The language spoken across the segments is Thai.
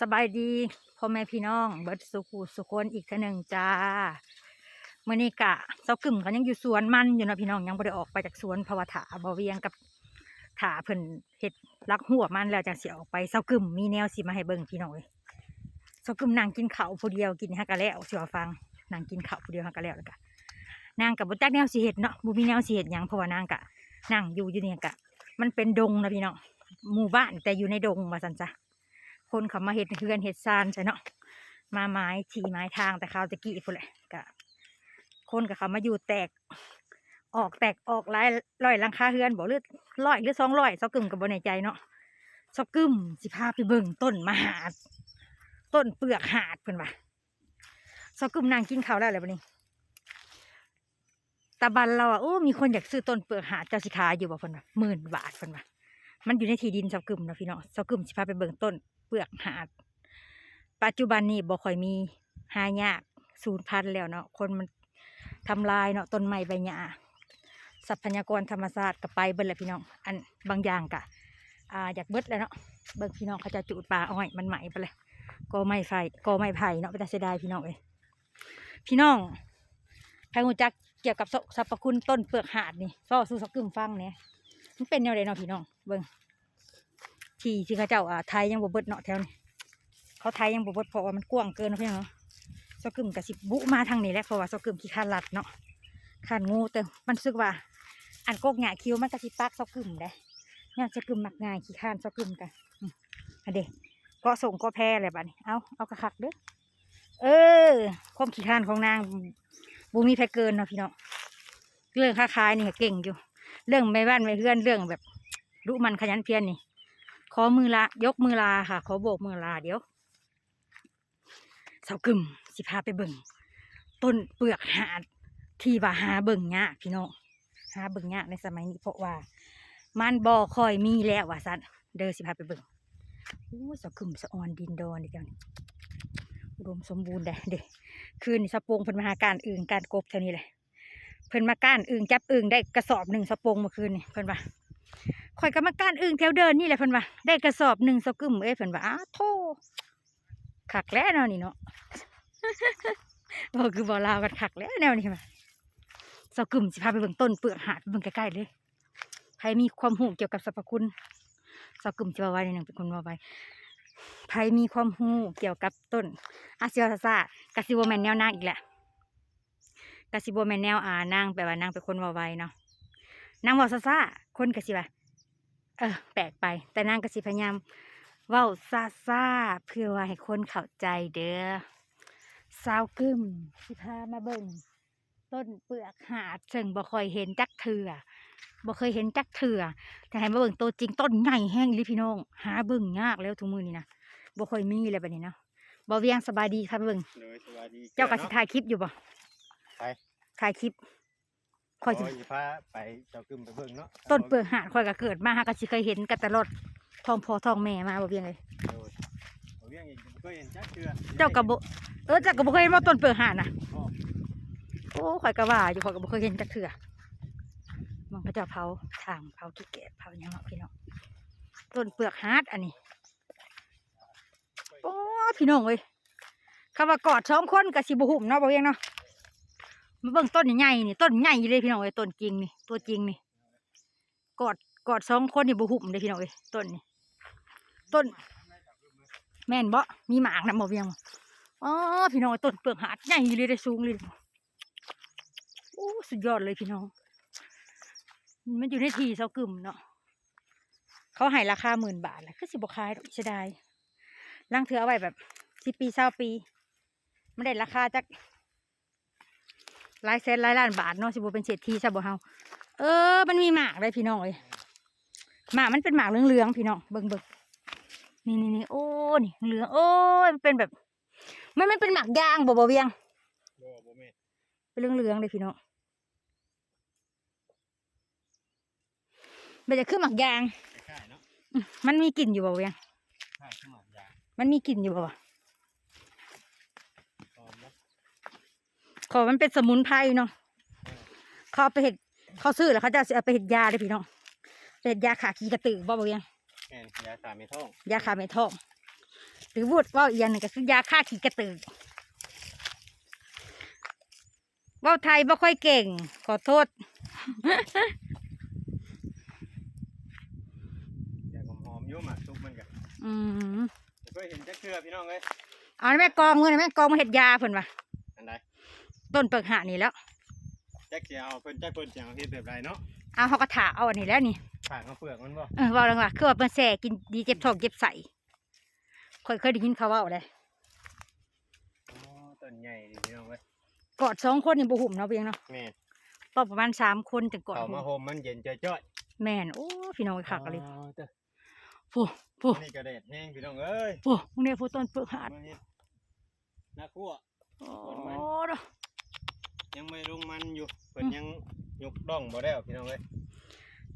สบายดีพ่อแม่พี่น้อง เบิดสุขูสุคนอีกท่านึงจ้าเมื่อนี้กะเจ้ากึ่มเขายังอยู่สวนมันอยู่นะพี่น้องยังบ่ได้ออกไปจากสวนพราะว่าถาบ่เวียงกับถาเพิ่นเฮ็ดลักหัวมันแล้วจังสิออกไปเจ้ากึ่มมีแนวสิมาให้เบิ่งพี่น้องเอ้ยเจ้ากึ่มนั่งกินข้าวผู้เดียวกินฮักะแล้วสิว่าฟังนั่งกินข้าวผู้เดียวฮักะแล้วแล้วก็นางกับบ่จักแนวสิเฮ็ดเนาะบ่มีแนวสิเฮ็ดยังเพราะว่านางกะนั่งอยู่อยู่เนี่ยกะ มันเป็นดงนะพี่น้องหมู่บ้านแต่อยู่ในดงว่าซั่นจ้ะ คนเขามาเห็ดเฮือนเห็ดซานใช่เนาะมาไม้ทีไม้ทางแต่เขาวตะกี้พุ่นแหละกะคนกับเขามาอยู่แตก ออกแตกออกหลายรอยลังคาเฮือนบอกเลือร้อยหรือสองร้อยซอกกึ่มกับบนในใจเนาะซอกกึ่มสิพาไปเบิ่งต้นมหาดต้นเปลือกหาดเพิ่อนว่าซอกกึ่มนางกินข้าวแล้วอะไรบัดนี้ตาบันเราอะโอ้มีคนอยากซื้อต้นเปลือกหาดเจ้าสิขาอยู่บ่เพิ่อนว่าหมื่นบาทเพิ่อนว่ามันอยู่ในที่ดินซากึมเนาะพี่เน้องเซากึมสิพาไปเบิ่งต้น เปลือกหาด ปัจจุบันนี้บ่ค่อยมีหายากสูญพันธุ์แล้วเนาะคนมันทำลายเนาะต้นไม้ใบหญ้าทรัพยากรธรรมชาติก็ไปเบิดแล้วพี่น้อง อันบางอย่างกะอ่าอยากเบิดแล้วเนาะเบิ่งพี่น้องเขาจะจูดป่าอ้อยมันไหมไปเลยก็ไม่ไฟก็ไม่ไผ่เนาะไปแต่เสียดายพี่น้องเอ้ยพี่น้องใครรู้จักเกี่ยวกับสรรพคุณต้นเปลือกหาดนี่ก็สู้สักกึมฟังเนี่ยมันเป็นแนวใดเนาะพี่น้องเบิ่ง ที่ที่เขาเจ้าอ่าไทยยังบ่เบิดเนาะแถวนี้เขาไทยยังบ่เบิดเพราะว่ามันกว้างเกินเนะพี่องเนาะซอกึมกับสิบบุมาทางนี้แหละเพราะว่าซอกึมขี้คร้านลัดเนาะขานงูแต่มันรู้สึกว่า อันโกกหงาคิ้วมันก็สิปักซอกึมได้เนี่ยซอกึมมักง่ายขี้คร้านซอกึมกันอันเด้ก็ส่งก็แพ้อะไรบัดนี้เอาเอากระคักเด้อเออ ความขี้คร้านของนางบ่มีแพ้เกินเนาะพี่เน้องเรื่องค้าขายนี่เก่งอยู่ เรื่องไม่บ้านไม่เพื่อนเรื่องแบบรู้มันขยันเพียรนี่ ขอมือลายกมือลาค่ะ ขอโบกมือลาเดี๋ยวเสากึมสิพาไปเบิ่งต้นเปลือกหาดที่ว่าหาเบิ่งยากพี่น้องหาเบิ่งยากในสมัยนี้เพราะว่า มันบ่อคอยมีแล้วว่าสันเดินสิพาไปเบิ่งโอ้เสากึมสะออนดินดอนเดียวนี่อุดมสมบูรณ์เด้เด้คืนสะโปงเพิ่นมาหาการอื่นการกบเท่านี้เลยเพิ่นมาก้านอึ่งจับอึ่งได้กระสอบหนึ่งสะโปงเมื่อคืนนี่เพิ่นว่า ข่อยก็มากานอึ่งแถวเดินนี่แหละเพิ่นว่าได้กระสอบหนึ่งสกึมเอ้ยเพิ่นว่าอ้าโธ่ขักแล้วเนาะนี่เนาะบอกคือบ่ลาวกันขักแล้วแนวนี้มาสกึมสิพาไปเบิ่งต้นเปลือกหาดไปเบิ่งใกล้ๆเลยใครมีความรู้เกี่ยวกับสรรพคุณสกึมสิว่าไว้ในหนึ่งเป็นคนว่าไว้ใครมีความรู้เกี่ยวกับต้นอาซิวาซาซากะซิวแมนแนวนางอีกแหละกะสิโบแมนแนวอ่านางแปลว่านางเป็นคนว่าไวเนาะนางว่าซาซาคนกะสิว่า เออแปลกไป แต่นางกะสิพยายามเว้าซาซาๆเพื่อว่าให้คนเข้าใจเด้อสาวกึมสิพามาเบิ่งต้นเปลือกหาดซึ่งบ่ค่อยเห็นจักเถื่อบ่เคยเห็นจักเถื่อแต่ให้มาเบิ่งตัวจริงต้นใหญ่แห้งอีหลิพี่น้อง หาเบิ่งยากแล้วทุกมื้อนี้นะบ่ค่อยมีเลยแบบนี้เนาะบ่เวียงสบายดีครับเบิ่งเลยสวัสดีเจ้ากะสิถ่ายคลิปอยู่บ่ไปถ่ายคลิป คค่ออยยสิพาไปเจ้ากึมไปเบิ่งเนาะต้นเปลือกหาดข่อยก็เกิดมาฮะก็สิเคยเห็นกันตลอดทองพอทองแม่มาบ่เพียงเลยโอ้ยเอาเรื่องอีกบ่เคยเห็นจักเทื่อเจ้าก็บ่เออเจ้าก็บ่เคยเห็นว่าต้นเปลือกหาดน่ะอ้อโอ้ข่อยก็ว่าอยู่ข่อยก็บ่เคยเห็นจักเทื่อมันก็จะเผาทางเผาขี้เกียจเผาหยังเนาะพี่น้องต้นเปลือกหาดอันนี้โอ้พี่น้องเอ้ยคำว่ากอดสองคนก็สิบ่หุ่มเนาะบ่เพียงเนาะ มาเบิ่งต้นใหญ่ๆนี่ต้นใหญ่เลยพี่น้องเอ้ยต้นจริงนี่ตัวจริงนี่กอดกอดสองคนนี่บ่หุ่มเลยพี่น้องเอ้ยต้นนี่ต้น แม่นบ่มีหมากนะบ่เวียงอ๋อพี่น้องต้นเปลือกหาดใหญ่เลยได้สูงเลยโอ้สุดยอดเลยพี่น้อง มันอยู่ในทีเสากึ่มเนาะเขาให้ราคาหมื่นบาทแหละคือสิบ่ขายดอกเสียดายล่างเถือเอาไว้แบบสิปีเศร้าปี ไม่ได้ราคาจัก หลายแสนหลายล้านบาทเนาะสิบ่เป็นเศรษฐีใช่บ่เฮาเออ มันมีหมากเลยพี่น้องเลยหมากมันเป็นหมากเหลืองๆพี่น้องเบิ่งเบิ่งนี่นี่นี่โอ้นี่เหลืองโอ้ยมันเป็นแบบมันไม่เป็นหมักยางบ่บ่เวียงบ่บ่แม่นเป็นเหลืองเหลืองๆเลยพี่น้องมันจะขึ้นหมักยางคล้ายๆเนาะอื้อมันมีกลิ่นอยู่บ่เวียงคล้ายสมัครยางมันมีกลิ่นอยู่บ่วะ ตอนเนาะ ขอมันเป็นสมุนไพรเนาะเขาเอาไปเห็ดเขาซื้อแล้วเขาจะเอาไปเห็ดยาเลยพี่น้องไปเห็ดยาขาขี้กระตือบ่บ่เวียงแม่นยาสามเม็ดท้องยาขาเม็ดท้องตือวูดเว่าอีกอย่างหนึ่งก็คือยาฆ่าขี้กระตือเว่าไทยบ่ค่อยเก่ง ขอโทษอยากหอมๆอยู่หมากซุกมันกันอืมเคยเห็นจักเทื่อพี่น้องเอ้ยเอาแม่กองเงินแม่กองมาเห็ดยาเพิ่นว่ะอันใด ต้นเปิกหานี่แล้วจักสิเอาเพิ่นจักเพิ่นสิเอาเฮ็ดแบบไรเนาะเอาเขาก็ถาเอาอันนี้แล้วนี่ฝากเอาเปลือกมันบ่เออเว่าแล้วว่าคือว่าเพิ่นแส่กินดีเจ็บท้องเจ็บใสค่อยเคยได้ยินเขาเว่าเลยอ๋อต้นใหญ่ดิพี่น้องเอ้ยกอดสองคนนี่บ่หุ่มเนาะเพียงเนาะแม่นก็ประมาณสามคนจังกอดเข้าหุ่มามโฮมมันเย็นจ้อยแม่นโอ้พี่น้องคักอะไรอ๋อเด้อผู้ผู้นี่กระเด็ดแห้งพี่น้องเอ้ยผู้มึงเนี่ยผู้ต้นเปิกหาดมาเฮ็ดนักคั่วโอ้ต้นมันเนาะ ยังไม่ลงมันอยู่เพิ่นยังยกด่องบ่ได้พี่น้องเอ้ย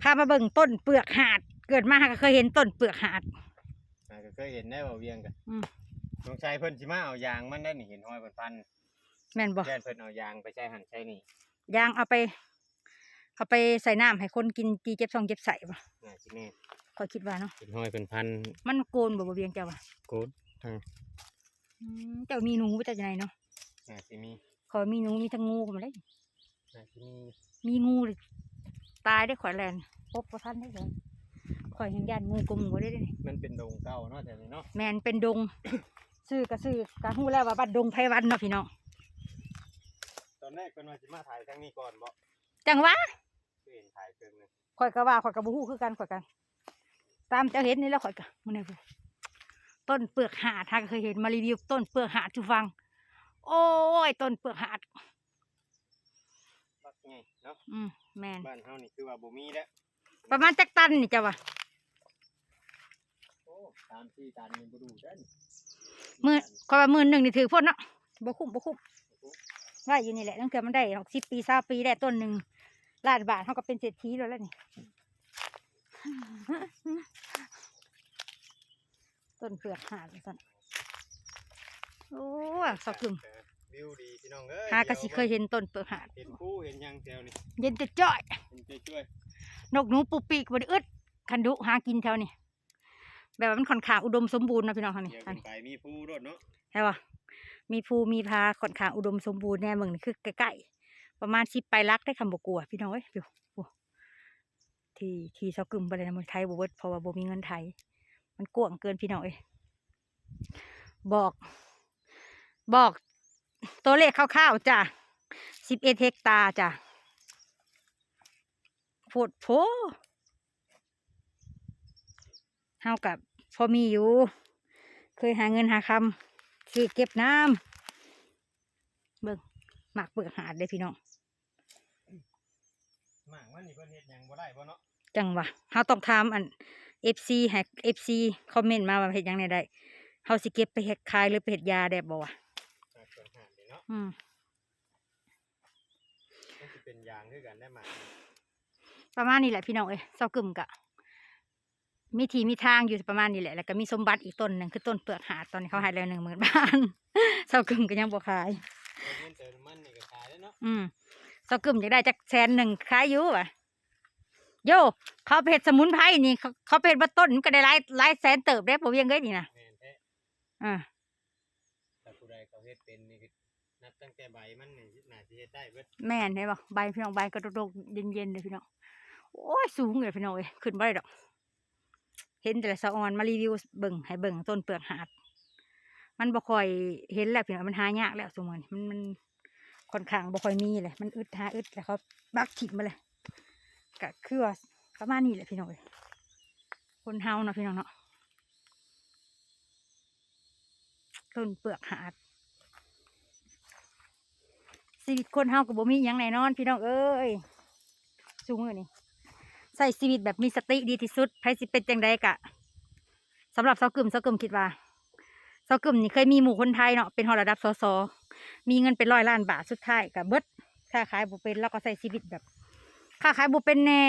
พามาเบิ่งต้นเปลือกหาด เกิดมาก็เคยเห็นต้นเปลือกหาด อ่าก็เคยเห็นได้บ่เวียงกันอืมสงสัยเพิ่นสิมาเอายางมันได้นี่เห็นห้อยเพิ่นพันแม่นบ่แย่นเพิ่นเอายางไปใช้หั่นใช้นี่ยางเอาไป เอาไปใส่น้ำให้คนกินจีเจ็บท้องเจ็บใสบ่น่าสิแม่นข้อยคิดว่าเนาะเห็นห้อยเพิ่นพันมันโกนบ่บ่เวียงเจ้าว่ะโกดอืมเจ้ามีหนูเจ้าจะไหนเนาะน่าสิมี ขอยมีหนูมีทั้งงูก็มาเลยน่าสิมีมีงูเลยตายได้ข่อยแลนพบบ่ทันได้เลยข่อยยังย่านงูกลมหัวได้เด้นี่มันเป็นดงเก่าเนาะแต่นี่เนาะแม่นเป็นดง ซื้อก็ซื้อกะฮู้แล้วว่าบัดดงไผวันเนาะพี่น้องตอนแรกเพิ่นว่าสิมาถ่ายทางนี้ก่อนบ่จังหวะคือเห็นถ่ายเครื่องหนึงข่อยก็ว่าข่อยก็บ่ฮู้คือกันข่อยกัน ตามเจ้าเห็นนี่แหล้วข่อยก็มื้อนี้พูต้นเปลือกหาดถ้าเคยเห็นมารีวิวต้นเปลือกหาดจูฟัง โอ้ยต้นเปลือกหาดบักไงเนาะอืมแม่นบ้านเฮานี่คือว่าบ่มีแล้วประมาณจักตันนี่จ้ะวะโอ้ตามที่ตันนี่บ่ดูเด้นมื้อข่อยว่ามื้อหนึงนี่ถือพ่นเนาะบ่คุ้มบ่คุ้มว่าอยู่นี่แหละตั้งแต่มันได้60ปี20ปีได้ต้นหนึงล้านบาทเฮาก็เป็นเศรษฐีแล้วล่ะนี่ต้นเปลือกหาดว่าซั่น โอ้ยสะกึมวิวดีพี่น้องเอ้ยหากะสิเคยเห็นต้นเปลือกหาดเห็นผู้เห็นหยังแถวนี้เย็นจะจ้อยเห็นช่วยนกหนูปูปีกบไดอึดคันดุหากินแถวนี้แบบว่ามันค่อนข้างอุดมสมบูรณ์นะพี่น้องทางๆนี้เดี๋ยวทางขึ้นนี้ไปมีผู้รถเนาะใช่ปะมีภูมีพาค่อนข้างอุดมสมบูรณ์แน่เมืองนี่คือใกล้ๆประมาณสิบไปลักได้คำบกลัวพี่น้องเอ้ยดูดูที่ที่เซากึมไปเลยนะเมืองไทยบเวิร์ดเพราะว่าบ่มีเงินไทย มันกว้างเกินพี่น้องเอ้ยบอก บอกตัวเลขคร่าวๆจ้ะสิบเอ็ดเฮกตาร์จ้ะโพดโพเฮากับพอมีอยู่ เคยหาเงินหาคำซื้อเก็บน้ำเบิ่งหมักเปลือกหาดเลยพี่น้องหมางมันนี่เพิ่นเฮ็ดหยังบ่ได้บ่เนาะจังหวะเฮาต้องถามอัน FC ให้ FC คอมเมนต์มาว่าเฮ็ดหยังไดได้เฮาสิเก็บไปเฮ็ดขายหรือไปเฮ็ดยาได้บ่วะ อืมมันสิเป็นยางคือกันได้หมากประมาณนี้แหละพี่น้องเอ้ยเซากึ่มกะมีทีมีทางอยู่ประมาณนี้แหละแล้วก็มีสมบัติอีกต้นหนึ่งคือต้นเปลือกหาดตอนนี้เขาให้แล้วหนึ่งหมื่นบาทเซากึ่มก็ยังบ่ขายเงินเติมน้ำมันนี่ก็ขายแล้วเนาะอืมเซากึ่มอยากได้จักแสนหนึ่งขายอยู่ว่ะโยเขาเพชรสมุนไพรนี่เขาเขาเพชรบัต้นมันก็ได้หลายหลายแสนเติบได้ผมยังเงยนี่นะแม่นแท้อ่าถ้าผู้ใดเขาเฮ็ดเป็นนี่คือ นับตั้งแต่ใบมันนี่น่าสิเฮ็ดได้เบิดแม่นได้บ่ใบพี่น้องใบกระดกๆเย็นๆเลยพี่น้องโอ้ยสูงเลยพี่น้องเอ้ยขึ้นบ่ได้ดอก เห็นแต่ละสะออนมารีวิวเบิ่งให้เบิ่งต้นเปลือกหาด มันบ่ค่อยเห็นแล้วพี่น้องมันหายากแล้วสมมติมันมันค่อนข้างบ่ค่อยมีเลยมันอึดหาอึดแล้วเขาบักถิ่มมาเลยก็คือว่าประมาณนี้แหละพี่น้องเอ้ยคนเฮาเนาะพี่น้องเนาะต้นเปลือกหาด ชีวิตคนเฮาก็บ่มีหยังแน่นอน พี่น้องเอ้ยสูงเลยนี่ใส่ชีวิตแบบมีสติดีที่สุดใครสิเป็นจังใดกะสำหรับเซากึมเซากึมคิดว่าเซากึมนี่เคยมีหมู่คนไทยเนาะเป็นฮอระดับสสมีเงินเป็นร้อยล้านบาทสุดท้ายกับเบิดค่าขายบุเป็นแล้วก็ใส่ชีวิตแบบค่าขายบุเป็นแน่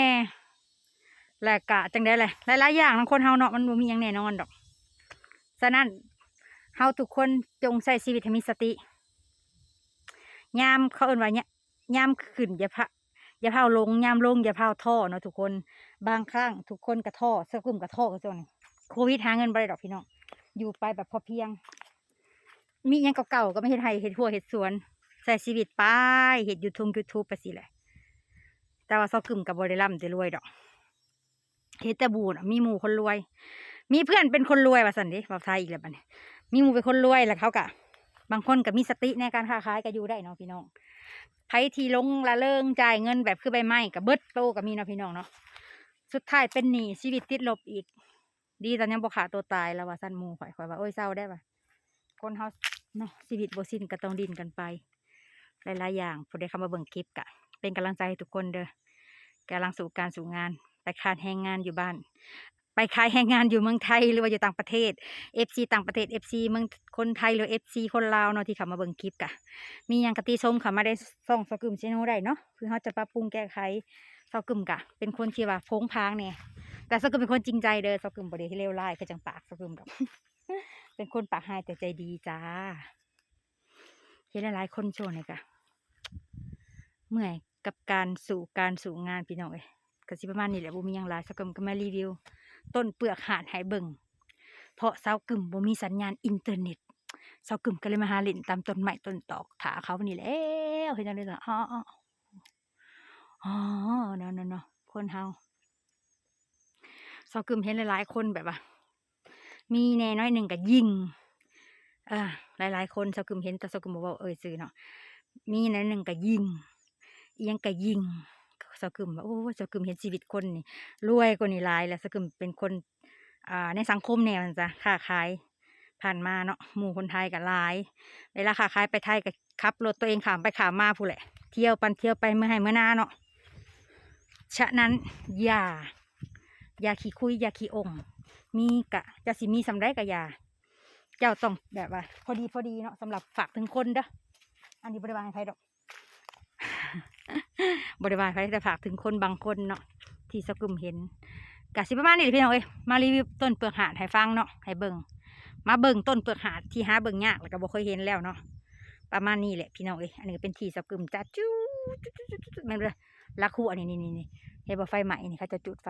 และกะจังได้เลยหลายๆอย่างทั้งคนเฮาเนาะมันบ่มีหยังแน่นอนดอกฉะนั้นเฮาทุกคนจงใช้ชีวิตให้มีสติ ยามเขาเอิ้นว่าเนี่ยยามขึ้นอย่าพะอย่าเผาลงยามลงอย่าเผาท่อเนาะทุกคนบางครั้งทุกคนกระท่อเซากึมกระท่อก็จนโควิดหาเงินบ่ได้ดอกพี่น้องอยู่ไปแบบพอเพียง มียังเก่าๆก็ไม่เห็ดไห้เห็ดหัวเห็ดสวนใส่ชีวิตไปเห็ดยูทูบยูทูบไปสิแหละ แต่ว่าซอกกึ่มกับบริลัมจะรวยดอกเฮ็ดแต่บูน่ะมีหมู่คนรวย มีเพื่อนเป็นคนรวยว่าสันดิบอกไทยอีกแล้วบัดนี้มีหมู่เป็นคนรวยแล้วเขากะ บางคนก็มีสติในการค้าขายก็อยู่ได้เนาะพี่น้องไผทีลงละเริงจ่ายเงินแบบคือใบไม้กับเบิดโตก็มีเนาะพี่น้องเนาะสุดท้ายเป็นหนี้ชีวิตติดลบอีก ดีตอนยังบ่ขาตัวตายแล้วว่าสั้นมู่ข่อยข่อยว่าโอ้ยเศร้าได้ป่ะคนเฮาเนาะชีวิตบสิ้นก็ต้องดินกันไป หลายๆอย่างผู้ใดเข้ามาเบิ่งคลิปกะ เป็นกำลังใจให้ทุกคนเด้อกำลังสู่การสู่งานไปคานแรงงานอยู่บ้าน ไปขายแรงงานอยู่เมืองไทยหรือว่าอยู่ต่างประเทศ FC ต่างประเทศ FC เมืองคนไทยหรือ FC คนลาวเนาะที่เขามาเบิ่งคลิปกะ มีหยังกะติชมเข้ามาได้ส่องสกึมชแนลได้เนาะคือเขาจะปรับปรุงแก้ไขสกึมกะ เป็นคนที่ว่าโพงพางเนี่ยแต่สกึมเป็นคนจริงใจเด้อสกึมบ่ได้เลวร้ายคือจังปากสกึมดอกเป็นคนปากหายแต่ใจดีจ้าเห็นหลายๆคนโชว์เนี่ยกะเมื่อยกับการสู่การสู่งานพี่น้องเอ้ยก็สิประมาณนี้แหละบ่มีหยังหลายสกึมก็มารีวิว ต้นเปลือกหาดให้เบิงเพราะเสากึมบ่มีสัญญาณอินเทอร์เน็ตเสากึ่มก็เลยมาหาเลินตามต้นไม้ต้นตอกถาเขานี่แล้วเห็นจังเลยล่ะอ๋ออ๋ออ๋อเนาะเนาะเนคนเฮาเสากึ่มเห็นหลายๆคนแบบว่า มีแน่น้อยหนึ่งก็ยิงเออหลายๆคนเสากึ่มเห็นแต่เสากึ่มบอกว่าเอ่ยซื้อเนาะมีแน่หนึ่งก็ยิงอียังก็ยิง สกึมว่าโอ้สกึมเห็นชีวิตคนนี่รวยกว่านี่หลาย แล้วสกึมเป็นคนอ่าในสังคมแนวนั้นจ้ะค้าขายผ่านมาเนาะหมู่คนไทยกับหลาย เวลาขาขายไปไทยก็ขับรถตัวเองขามไปขามมาผู้แหละ เที่ยวปันเที่ยวไปเมื่อให้เมื่อหนาเนาะฉะนั้นอย่าอย่าขี้คุยอย่าขี้องมีกะจะสิมีสำได้กะยา เจ้าต้องแบบว่า พอดีพอดีเนาะสำหรับฝากถึงคนเด้ออันนี้บริวารใครดอก บริวารใครแต่ฝากถึงคนบางคนเนาะที่สกุมเห็นกะสิประมาณนี้พี่น้องเอ้ยมารีวิวต้นเปลือกหาดให้ฟังเนาะให้เบิ่งมาเบิ่งต้นเปลือกหาดที่หาเบิ่งยากแล้วก็บ่เคยเห็นแล้วเนาะประมาณนี้แหละพี่น้องเอ้ยอันนี้เป็นที่สกึมจ้าจู้จู้จู้จู้จู้แม่นเลยลักหัวนี่นี่นี่นี่เห็นบ่ไฟไหม้นี่เขาจะจุดไฟ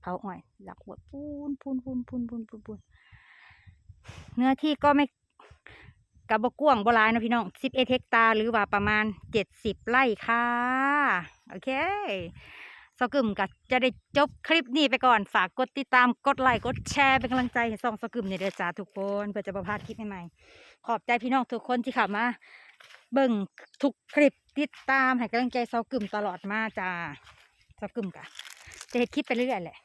เผาอ้อยลักหัวปูนปูนปูนปูนปูนปูนปูนเนื้อที่ก็ไม่ กับบกว้างบลายนะพี่น้อง11เฮกตาร์หรือว่าประมาณ70ไร่ค่ะ โอเคสกึมก็จะได้จบคลิปนี้ไปก่อน ฝากกดติดตาม กดไลค์ กดแชร์ เป็นกำลังใจให้ส่องสกึมเนี่ยเด้อจ้าทุกคน เพื่อจะประพาดคลิปใหม่ๆ ขอบใจพี่น้องทุกคนที่เข้ามา เบิ่งทุกคลิปติดตามให้กำลังใจสกึมตลอดมาจ้าสกึมกะจะเห็ดคลิปไปเรื่อยแหละ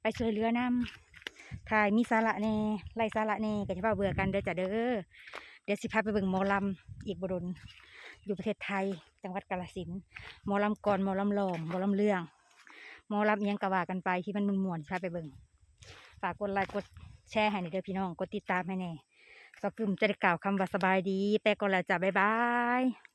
ไปช่วยเหลือนำถ่ายมีสาระแน่ไล่สาระแน่ก็จะพาเบื่อกันเด้อจ้าเด้อ เดี๋ยวสิพาไปเบิ่งหมอลำอีกบดนอยู่ประเทศไทย จังหวัดกาฬสินหมอลำก่อนหมอลำลองหมอลำเรื่องหมอลำอิหยังกะว่ากันไปที่มันม่วนๆพาไปเบิ่งฝากกดไลค์กดแชร์ให้หน่อยเด้อพี่น้องกดติดตามให้แน่สกึมจะได้กล่าวคำว่าสบายดีไปก่อนแล้วจ้ะบ๊ายบาย